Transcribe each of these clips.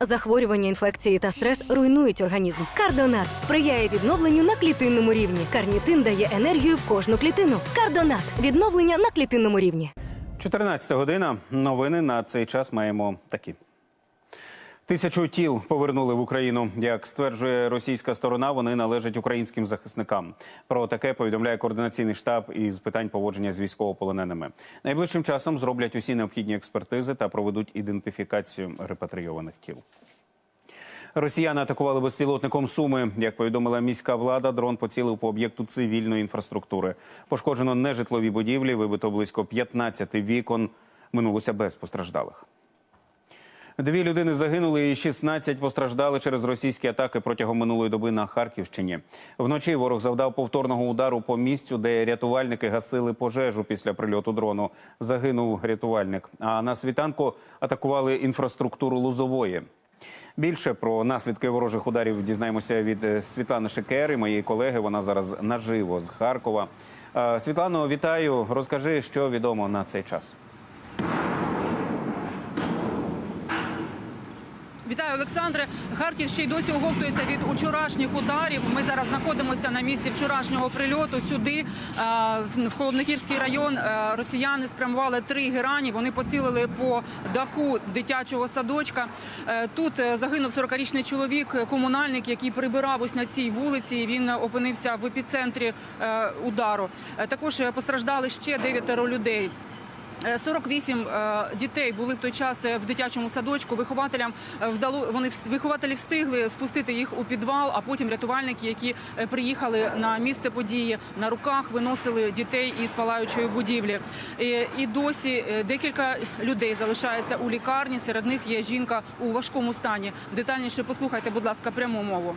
Захворювання, інфекції та стрес руйнують організм. Кардонат сприяє відновленню на клітинному рівні. Карнітин дає енергію в кожну клітину. Кардонат відновлення на клітинному рівні. 14 година. Новини на цей час маємо такі. Тисячу тіл повернули в Україну. Як стверджує російська сторона, вони належать українським захисникам. Про таке повідомляє координаційний штаб із питань поводження з військовополоненими. Найближчим часом зроблять усі необхідні експертизи та проведуть ідентифікацію репатрійованих тіл. Росіяни атакували безпілотником Суми. Як повідомила міська влада, дрон поцілив по об'єкту цивільної інфраструктури. Пошкоджено нежитлові будівлі, вибито близько 15 вікон. Минулося без постраждалих. Дві людини загинули і 16 постраждали через російські атаки протягом минулої доби на Харківщині. Вночі ворог завдав повторного удару по місцю, де рятувальники гасили пожежу після прильоту дрону. Загинув рятувальник. А на світанку атакували інфраструктуру Лузової. Більше про наслідки ворожих ударів дізнаємося від е, Світлани Шекери, моєї колеги. Вона зараз наживо з Харкова. Е, Світлано, вітаю. Розкажи, що відомо на цей час. Вітаю, Олександре. Харків ще й досі оговтується від учорашніх ударів. Ми зараз знаходимося на місці вчорашнього прильоту. Сюди е, в Холодногірський район е, росіяни спрямували три герані. Вони поцілили по даху дитячого садочка. Е, Тут загинув 40-річний чоловік, комунальник, який прибирав ось на цій вулиці. Він опинився в епіцентрі удару. Також постраждали ще дев'ятеро людей. Е, 48 е, дітей були в той час е, в дитячому садочку. Вихователям е, вдало вони вихователі встигли спустити їх у підвал, а потім рятувальники, які е, приїхали на місце події, на руках виносили дітей із палаючої будівлі. Е, І досі е, декілька людей залишається у лікарні. Серед них є жінка у важкому стані. Детальніше послухайте, будь ласка, пряму мову.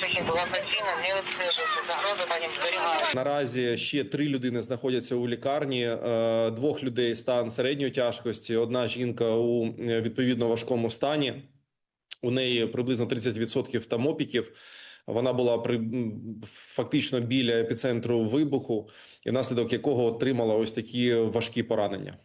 Шахід була постійно, не Наразі ще три людини знаходяться у лікарні. Е, Двох людей стан середньої тяжкості. Одна жінка у е, відповідно важкому стані. У неї приблизно 30% тамопіків. Вона була при фактично біля епіцентру вибуху, і внаслідок якого отримала ось такі важкі поранення.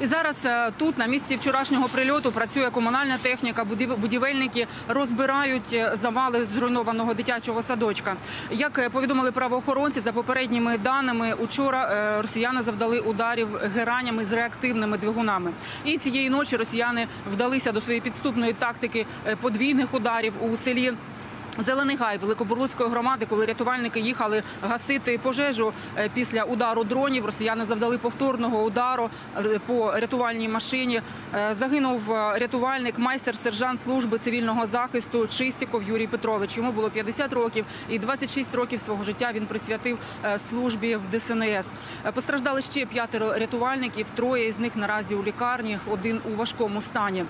І зараз е, тут на місці вчорашнього прильоту працює комунальна техніка. будів- Будівельники розбирають е, завали зруйнованого дитячого садочка. Як е, повідомили правоохоронці, за попередніми даними, учора росіяни завдали ударів геранями з реактивними двигунами. І цієї ночі росіяни вдалися до своєї підступної тактики подвійних ударів у селі. Зелений гай Великобурлуцької громади, коли рятувальники їхали гасити пожежу е, після удару дронів, росіяни завдали повторного удару е, по рятувальній машині. Е, Загинув рятувальник, майстер сержант служби цивільного захисту Чистіков Юрій Петрович. Йому було 50 років, і 26 років свого життя він присвятив службі в ДСНС. Постраждали ще п'ятеро рятувальників. Троє з них наразі у лікарні, один у важкому стані.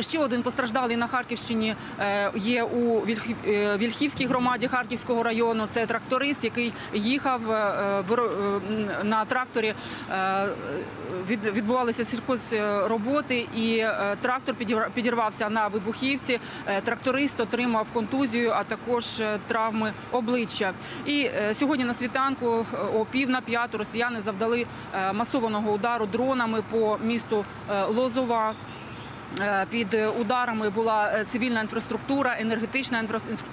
Ще один постраждалий на Харківщині е, є у е, Вільхівській громаді Харківського району. Це тракторист, який їхав е, е, на тракторі. е, від- Відбувалися сільхозроботи, і е, трактор підір- підірвався на вибухівці. Е, Тракторист отримав контузію, а також е, травми обличчя. І е, сьогодні на світанку е, о пів на п'яту росіяни завдали е, масованого удару дронами по місту е, Лозова. Е, Під ударами була е, цивільна інфраструктура, енергетична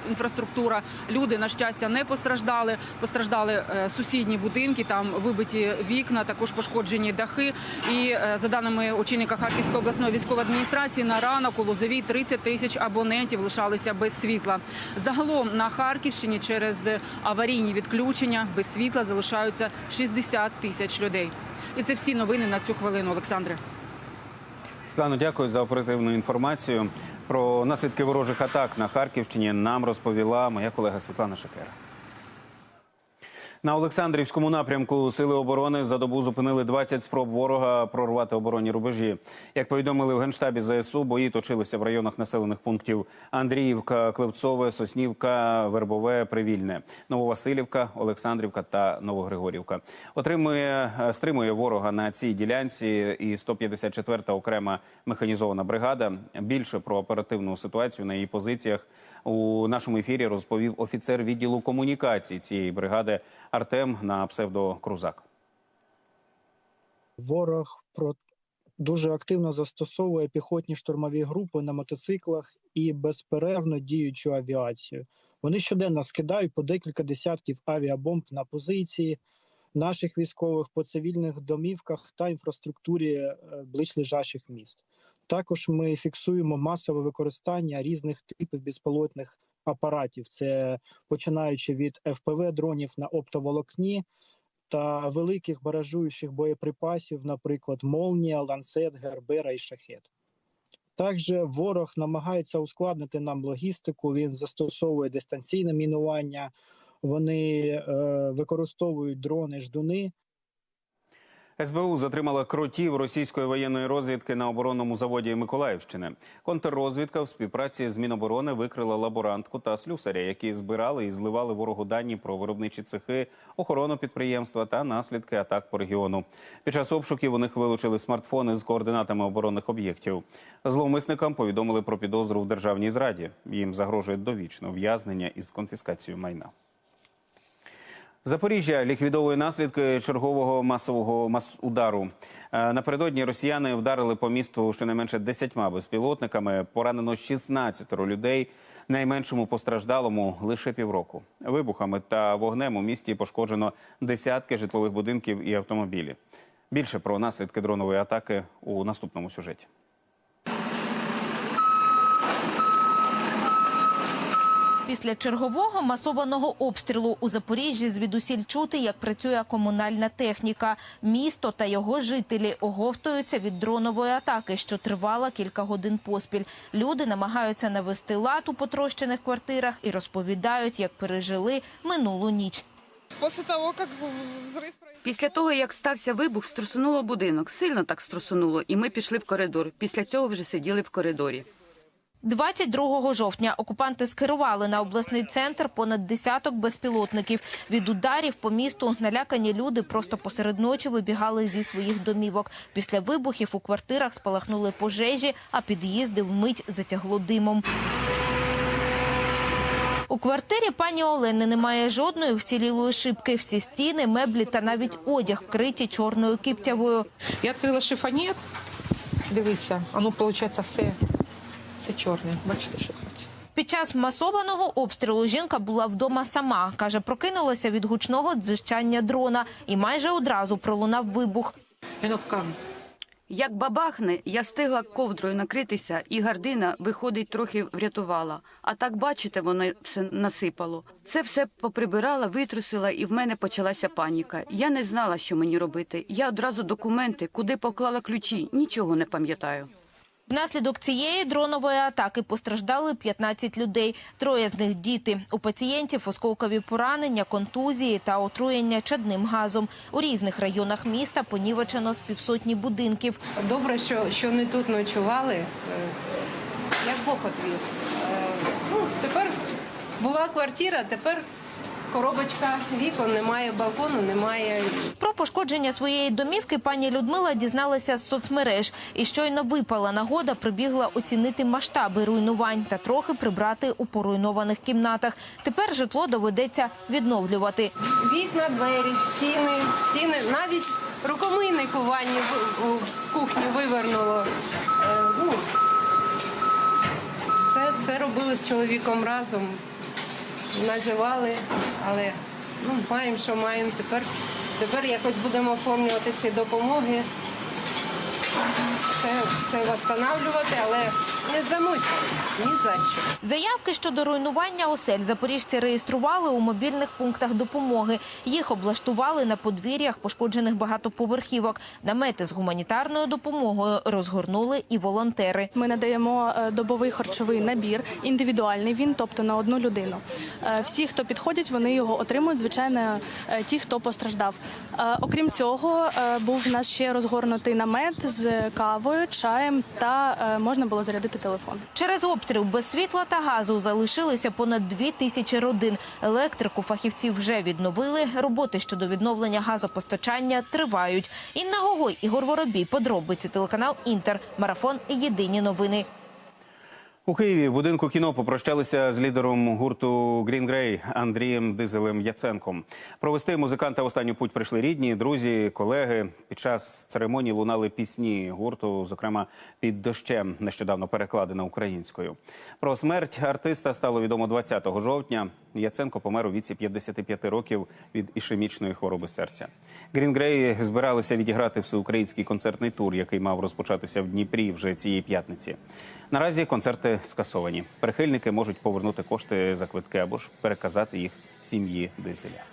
інфраструктура. Люди на щастя не постраждали. Постраждали е, сусідні будинки, там вибиті вікна, також пошкоджені дахи. І за даними очільника Харківської обласної військової адміністрації, на ранок у Лозовій 30 тисяч абонентів лишалися без світла. Загалом на Харківщині через аварійні відключення без світла залишаються 60 тисяч людей. І це всі новини на цю хвилину, Олександре. Світлано, дякую за оперативну інформацію. Про наслідки ворожих атак на Харківщині нам розповіла моя колега Світлана Шекера. На Олександрівському напрямку сили оборони за добу зупинили 20 спроб ворога прорвати оборонні рубежі. Як повідомили в генштабі ЗСУ, бої точилися в районах населених пунктів Андріївка, Клевцове, Соснівка, Вербове, Привільне, Нововасилівка, Олександрівка та Новогригорівка. Отримує е, стримує ворога на цій ділянці і 154-та окрема механізована бригада. Більше про оперативну ситуацію на її позиціях у нашому ефірі розповів офіцер відділу комунікації цієї бригади Артем на псевдо Крузак. Ворог про дуже активно застосовує піхотні штурмові групи на мотоциклах і безперервно діючу авіацію. Вони щоденно скидають по декілька десятків авіабомб на позиції наших військових по цивільних домівках та інфраструктурі е, ближлежащих міст. Також ми фіксуємо масове використання різних типів безпілотних апаратів. Це починаючи від ФПВ дронів на оптоволокні та великих баражуючих боєприпасів, наприклад, Молнія, Ланцет, Гербера і Шахет. Також ворог намагається ускладнити нам логістику. Він застосовує дистанційне мінування, вони е, використовують дрони ждуни. СБУ затримала кротів російської воєнної розвідки на оборонному заводі Миколаївщини. Контррозвідка в співпраці з Міноборони викрила лаборантку та слюсаря, які збирали і зливали ворогу дані про виробничі цехи, охорону підприємства та наслідки атак по регіону. Під час обшуків у них вилучили смартфони з координатами оборонних об'єктів. Зловмисникам повідомили про підозру в державній зраді. Їм загрожує довічне ув'язнення із конфіскацією майна. Запоріжжя ліквідовує наслідки чергового масового мас удару. Е, Напередодні росіяни вдарили по місту щонайменше 10 безпілотниками. Поранено 16 людей. Найменшому постраждалому лише півроку. Вибухами та вогнем у місті пошкоджено десятки житлових будинків і автомобілі. Більше про наслідки дронової атаки у наступному сюжеті. Після чергового масованого обстрілу у Запоріжжі звідусіль чути, як працює комунальна техніка. Місто та його жителі оговтуються від дронової атаки, що тривала кілька годин поспіль. Люди намагаються навести лад у потрощених квартирах і розповідають, як пережили минулу ніч. После того, как взрыв Після того, як стався вибух, струсунуло будинок. Сильно так струсунуло, і ми пішли в коридор. Після цього вже сиділи в коридорі. 22 жовтня окупанти скерували на обласний центр понад десяток безпілотників. Від ударів по місту налякані люди просто посеред ночі вибігали зі своїх домівок. Після вибухів у квартирах спалахнули пожежі, а під'їзди вмить затягло димом. У квартирі пані Олени немає жодної вцілілої шибки. Всі стіни, меблі та навіть одяг вкриті чорною кіптявою. Я відкрила шифонір. Дивіться, а ну, виходить, все, все чорне. Бачите, що хоче. Під час масованого обстрілу жінка була вдома сама. Каже, прокинулася від гучного дзижчання дрона і майже одразу пролунав вибух. Як? Як бабахне, я встигла ковдрою накритися, і гардина, виходить, трохи врятувала. А так, бачите, воно все насипало. Це все поприбирала, витрусила, і в мене почалася паніка. Я не знала, що мені робити. Я одразу документи, куди поклала ключі, нічого не пам'ятаю. Внаслідок цієї дронової атаки постраждали 15 людей. Троє з них діти. У пацієнтів осколкові поранення, контузії та отруєння чадним газом. У різних районах міста понівечено з півсотні будинків. Добре, що, що не тут ночували, е, як Бог отвів. Е, Ну, тепер була квартира, тепер коробочка вікон, немає балкону, немає Про пошкодження своєї домівки пані Людмила дізналася з соцмереж. І щойно випала нагода, прибігла оцінити масштаби руйнувань та трохи прибрати у поруйнованих кімнатах. Тепер житло доведеться відновлювати. вікна, двері, стіни, стіни. Навіть рукомийник у ванні в, кухні вивернуло. Е, ну, це, це робили з чоловіком разом. Наживали, але ну, маємо, що маємо. Тепер, тепер якось будемо оформлювати ці допомоги. Все, все встановлювати, але не здамося ні за що. Заявки щодо руйнування осель запоріжці реєстрували у мобільних пунктах допомоги. Їх облаштували на подвір'ях пошкоджених багатоповерхівок. Намети з гуманітарною допомогою розгорнули і волонтери. Ми надаємо е, добовий харчовий набір, індивідуальний він, тобто на одну людину. Е, Всі, хто підходять, вони його отримують. Звичайно, е, ті, хто постраждав. Окрім цього, був у нас ще розгорнутий намет з кавою, чаєм та е, можна було зарядити телефон. Через обстріл без світла та газу залишилися понад дві тисячі родин. Електрику фахівці вже відновили. Роботи щодо відновлення газопостачання тривають. Інна Гогой, Ігор Воробій, подробиці телеканал Інтер. Марафон. Єдині новини. У Києві в будинку кіно попрощалися з лідером гурту Green Grey Андрієм Дизелем Яценком. Провести музиканта останню путь прийшли рідні, друзі, колеги. Під час церемонії лунали пісні гурту, зокрема під дощем, нещодавно перекладена українською. Про смерть артиста стало відомо 20 жовтня. Яценко помер у віці 55 років від ішемічної хвороби серця. Грінгреї збиралися відіграти всеукраїнський концертний тур, який мав розпочатися в Дніпрі вже цієї п'ятниці. Наразі концерти скасовані. Прихильники можуть повернути кошти за квитки або ж переказати їх сім'ї Дизеля.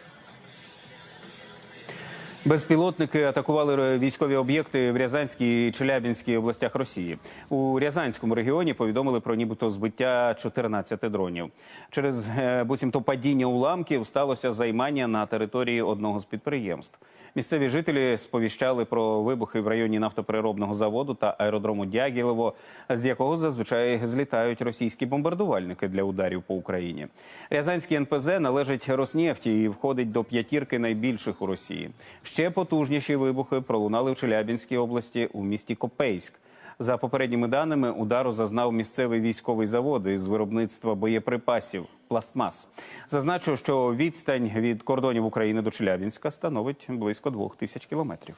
Безпілотники атакували військові об'єкти в Рязанській і Челябінській областях Росії. У Рязанському регіоні повідомили про нібито збиття 14 дронів. Через е, буцімто падіння уламків сталося займання на території одного з підприємств. Місцеві жителі сповіщали про вибухи в районі нафтопереробного заводу та аеродрому Дягілево, з якого зазвичай злітають російські бомбардувальники для ударів по Україні. Рязанський НПЗ належить Роснефті і входить до п'ятірки найбільших у Росії. Ще потужніші вибухи пролунали в Челябінській області у місті Копейськ. За попередніми даними, удару зазнав місцевий військовий завод із виробництва боєприпасів пластмас. Зазначу, що відстань від кордонів України до Челябінська становить близько двох тисяч кілометрів.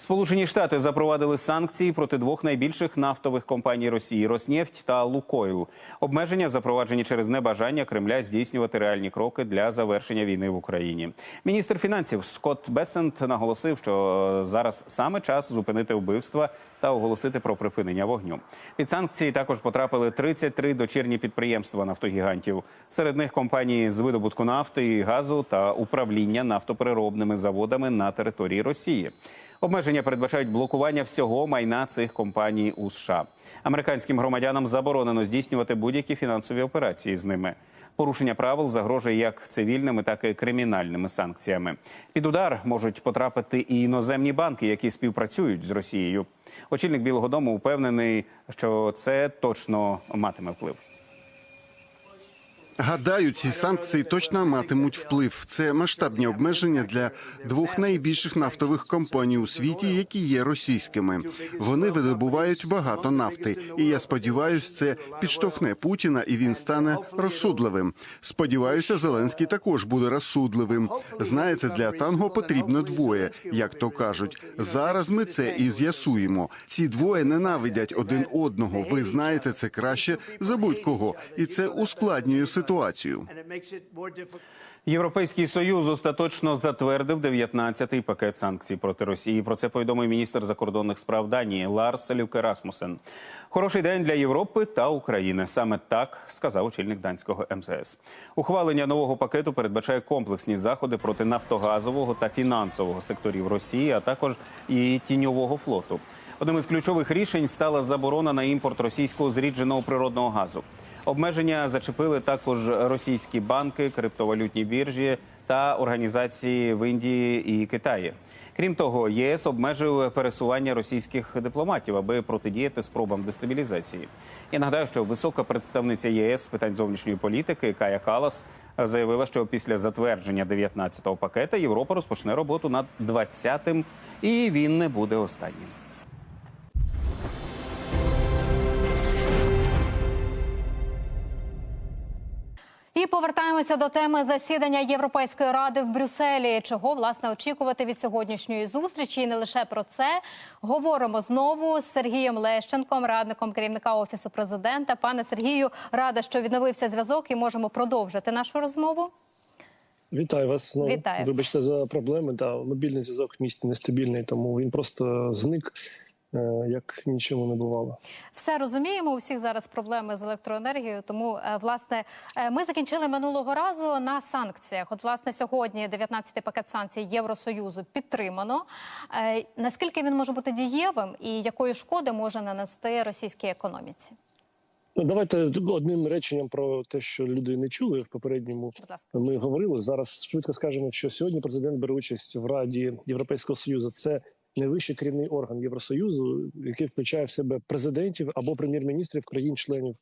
Сполучені Штати запровадили санкції проти двох найбільших нафтових компаній Росії Роснефть та Лукойл. Обмеження запроваджені через небажання Кремля здійснювати реальні кроки для завершення війни в Україні. Міністр фінансів Скотт Бесент наголосив, що зараз саме час зупинити вбивства та оголосити про припинення вогню. Під санкції також потрапили 33 дочірні підприємства нафтогігантів. Серед них компанії з видобутку нафти і газу та управління нафтопереробними заводами на території Росії. Обмеження передбачають блокування всього майна цих компаній у США. Американським громадянам заборонено здійснювати будь-які фінансові операції з ними. Порушення правил загрожує як цивільними, так і кримінальними санкціями. Під удар можуть потрапити і іноземні банки, які співпрацюють з Росією. Очільник Білого Дому упевнений, що це точно матиме вплив. Гадаю, ці санкції точно матимуть вплив. Це масштабні обмеження для двох найбільших нафтових компаній у світі, які є російськими. Вони видобувають багато нафти, і я сподіваюся, це підштовхне Путіна, і він стане розсудливим. Сподіваюся, Зеленський також буде розсудливим. Знаєте, для танго потрібно двоє, як то кажуть. Зараз ми це і з'ясуємо. Ці двоє ненавидять один одного. Ви знаєте це краще за будь-кого, і це ускладнює ситуацію. Європейський союз остаточно затвердив 19-й пакет санкцій проти Росії. Про це повідомив міністр закордонних справ Данії Ларс Люке Расмусен. Хороший день для Європи та України. Саме так сказав очільник данського МЗС. Ухвалення нового пакету передбачає комплексні заходи проти нафтогазового та фінансового секторів Росії, а також і тіньового флоту. Одним із ключових рішень стала заборона на імпорт російського зрідженого природного газу. Обмеження зачепили також російські банки, криптовалютні біржі та організації в Індії і Китаї. Крім того, ЄС обмежив пересування російських дипломатів, аби протидіяти спробам дестабілізації. Я нагадаю, що висока представниця ЄС з питань зовнішньої політики Кая Калас заявила, що після затвердження 19-го пакета Європа розпочне роботу над 20-тим, і він не буде останнім. І повертаємося до теми засідання Європейської ради в Брюсселі. Чого власне очікувати від сьогоднішньої зустрічі? І не лише про це говоримо знову з Сергієм Лещенком, радником керівника офісу президента. Пане Сергію, рада, що відновився зв'язок, і можемо продовжити нашу розмову. Вітаю вас. Ну, Вітаю. Вибачте за проблеми. Та мобільний зв'язок в місті нестабільний, тому він просто зник, як нічого не бувало. Все розуміємо. У всіх зараз проблеми з електроенергією. Тому е, власне е, ми закінчили минулого разу на санкціях. От власне сьогодні 19-й пакет санкцій Євросоюзу підтримано. Е, Наскільки він може бути дієвим і якої шкоди може нанести російській економіці? Ну, давайте одним реченням про те, що люди не чули в попередньому. Ми говорили зараз. Швидко скажемо, що сьогодні президент бере участь в Раді Європейського союзу. Це найвищий керівний орган Євросоюзу, який включає в себе президентів або прем'єр-міністрів країн-членів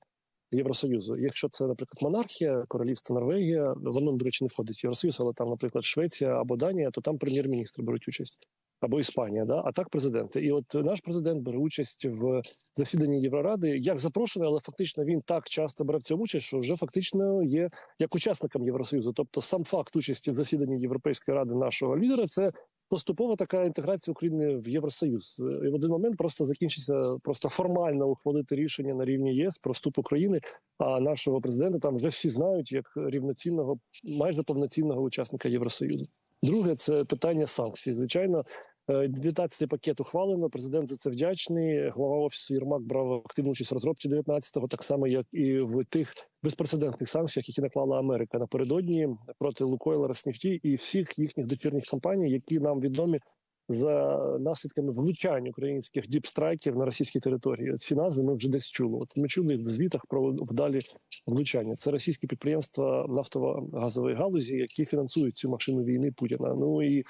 Євросоюзу. Якщо це, наприклад, монархія, королівство Норвегія, воно до речі не входить в Євросоюз, але там, наприклад, Швеція або Данія, то там прем'єр-міністри беруть участь. Або Іспанія, да, а так президенти. І от наш президент бере участь в засіданні Євроради як запрошений, але фактично він так часто бере в цьому участь, що вже фактично є як учасником Євросоюзу. Тобто, сам факт участі в засіданні Європейської ради нашого лідера це поступова така інтеграція України в Євросоюз. І в один момент просто закінчиться просто формально ухвалити рішення на рівні ЄС про вступ України. А нашого президента там вже всі знають як рівноцінного, майже повноцінного учасника Євросоюзу. Друге, це питання санкцій. Звичайно, 19-й пакет ухвалено. Президент за це вдячний. Глава офісу Єрмак брав активну участь в розробці 19-го, так само як і в тих безпрецедентних санкціях, які наклала Америка напередодні проти Лукойла, Роснефті і всіх їхніх дочірніх компаній, які нам відомі за наслідками влучань українських діпстрайків на російській території. Ці назви ми вже десь чули. От ми чули в звітах про вдалі влучання. Це російські підприємства нафтово-газової галузі, які фінансують цю машину війни Путіна. Ну і е,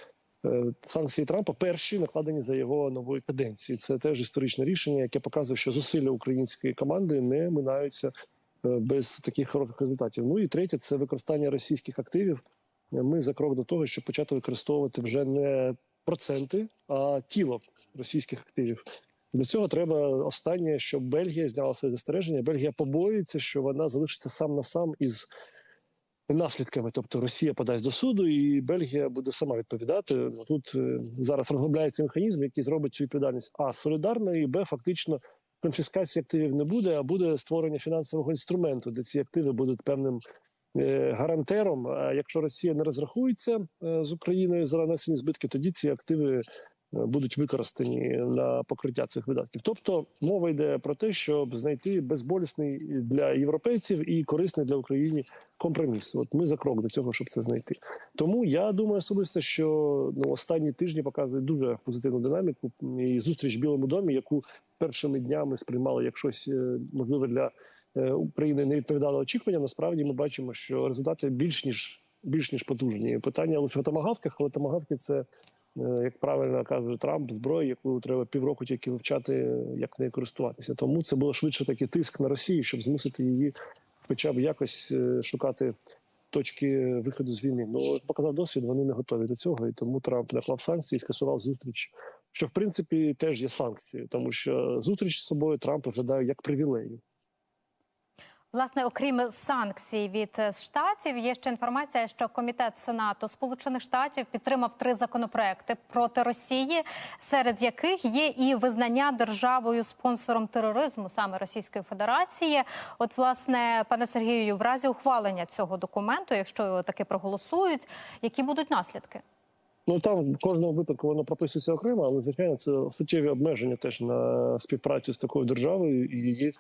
санкції Трампа перші накладені за його нової каденції. Це теж історичне рішення, яке показує, що зусилля української команди не минаються е, без таких хороших результатів. Ну і третє це використання російських активів. Ми за крок до того, щоб почати використовувати вже не проценти, а тіло російських активів. Для цього треба останнє, щоб Бельгія зняла своє застереження. Бельгія побоюється, що вона залишиться сам на сам із наслідками. Тобто Росія подасть до суду, і Бельгія буде сама відповідати. Ну, Тут е, зараз розробляється механізм, який зробить цю відповідальність а солідарною, і б фактично конфіскації активів не буде, а буде створення фінансового інструменту, де ці активи будуть певним е, гарантером. А якщо Росія не розрахується е, з Україною за нанесені збитки, тоді ці активи. Будуть використані на покриття цих видатків, тобто мова йде про те, щоб знайти безболісний для європейців і корисний для України компроміс. От ми за крок до цього, щоб це знайти. Тому я думаю особисто, що ну останні тижні показують дуже позитивну динаміку. І зустріч в Білому домі, яку першими днями сприймали як щось е, можливе для е, України, не відповідало очікуванням. Насправді ми бачимо, що результати більш ніж більш ніж потужні. Питання лише в томагавках, але томагавки це. Е, Як правильно каже Трамп, зброя, яку треба півроку тільки вивчати, е, як нею користуватися. Тому це було швидше такий тиск на Росію, щоб змусити її, хоча б якось е, шукати точки виходу з війни. Ну показав досвід, вони не готові до цього, і тому Трамп наклав санкції і скасував зустріч, що в принципі теж є санкції, тому що зустріч з собою Трамп розглядає як привілею. Власне, окрім санкцій від е, штатів, є ще інформація, що комітет Сенату Сполучених Штатів підтримав три законопроекти проти Росії, серед яких є і визнання державою спонсором тероризму саме Російської Федерації. От, власне, пане Сергію, в разі ухвалення цього документу, якщо його таки проголосують, які будуть наслідки? Ну там в кожному випадку воно прописується окремо, але звичайно це суттєві обмеження теж на співпрацю з такою державою і її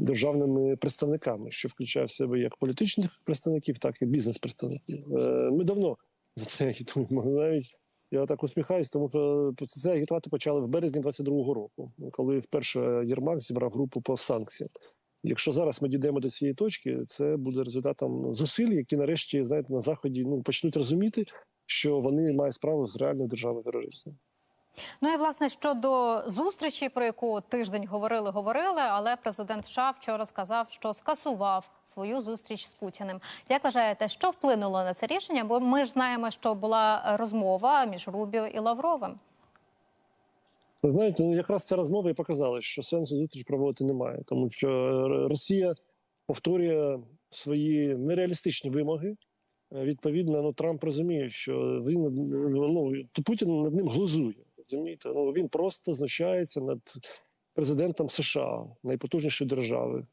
державними представниками, що включає в себе як політичних представників, так і бізнес-представників. Е, Ми давно за це агітуємо. Навіть я так усміхаюсь, тому що це агітувати почали в березні 22-го року, коли вперше Єрмак зібрав групу по санкціям. Якщо зараз ми дійдемо до цієї точки, це буде результатом зусиль, які нарешті знаєте на заході ну почнуть розуміти, що вони мають справу з реальною державою терористом. Ну і власне щодо зустрічі, про яку тиждень говорили, говорили, але президент США вчора сказав, що скасував свою зустріч з Путіним. Як вважаєте, що вплинуло на це рішення? Бо ми ж знаємо, що була розмова між Рубіо і Лавровим. Ви знаєте, ну якраз ця розмова і показала, що сенсу зустріч проводити немає, тому що Росія повторює свої нереалістичні вимоги. Е, Відповідно, ну Трамп розуміє, що він ну Путін над ним глузує. Розумієте? Ну він просто знущається над президентом США, найпотужнішої держави,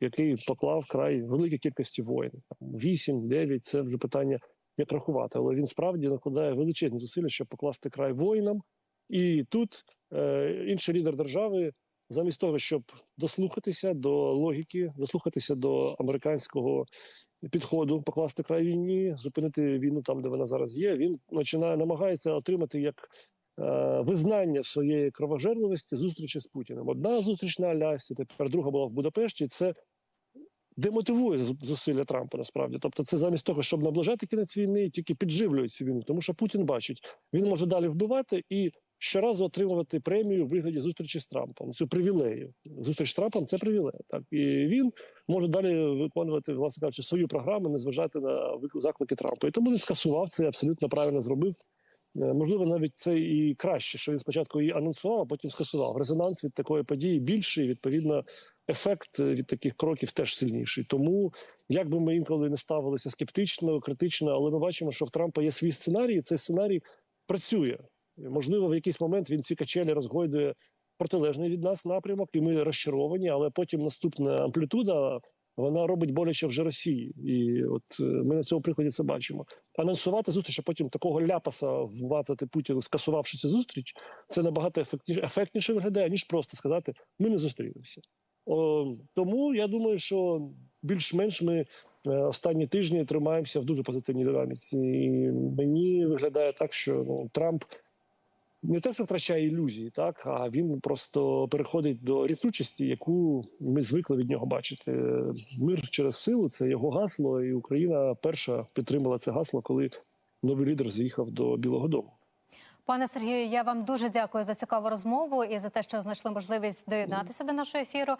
який поклав край великій кількості воїн. Вісім, дев'ять це вже питання як рахувати, але він справді накладає величезні зусилля, щоб покласти край воїнам. І тут е, інший лідер держави, замість того, щоб дослухатися до логіки, дослухатися до американського підходу, покласти край війні, зупинити війну там, де вона зараз є. Він починає намагається отримати як визнання своєї кровожерливості зустрічі з Путіним. Одна зустріч на Алясці, тепер друга була в Будапешті. Це демотивує зу- зусилля Трампа насправді. Тобто, це замість того, щоб наближати кінець війни, тільки підживлює цю війну, тому що Путін бачить, він може далі вбивати і щоразу отримувати премію в вигляді зустрічі з Трампом. Цю привілею. Зустріч з Трампом це привілея. Так і він може далі виконувати, власне кажучи, свою програму, не зважати на заклики Трампа. І тому він скасував це, абсолютно правильно зробив. Е, Можливо, навіть це і краще, що він спочатку її анонсував, а потім скасував. Резонанс від такої події більший, відповідно, ефект е, від таких кроків теж сильніший. Тому, як би ми інколи не ставилися скептично, критично, але ми бачимо, що в Трампа є свій сценарій, і цей сценарій працює. Можливо, в якийсь момент він ці качелі розгойдує протилежний від нас напрямок, і ми розчаровані, але потім наступна амплітуда. Вона робить боляче вже Росії, і от е, ми на цьому прикладі це бачимо. Анонсувати зустріч, а потім такого ляпаса вмацати Путіну, скасувавши цю зустріч, це набагато ефектніше, ефектніше виглядає, ніж просто сказати ми не зустрілися. О, тому я думаю, що більш-менш ми е, останні тижні тримаємося в дуже позитивній динаміці. І мені виглядає так, що ну, Трамп не те, що втрачає ілюзії, так а він просто переходить до рішучості, яку ми звикли від нього бачити. Мир через силу це його гасло, і Україна перша підтримала це гасло, коли новий лідер з'їхав до Білого Дому. Пане Сергію, я вам дуже дякую за цікаву розмову і за те, що знайшли можливість доєднатися до нашого ефіру.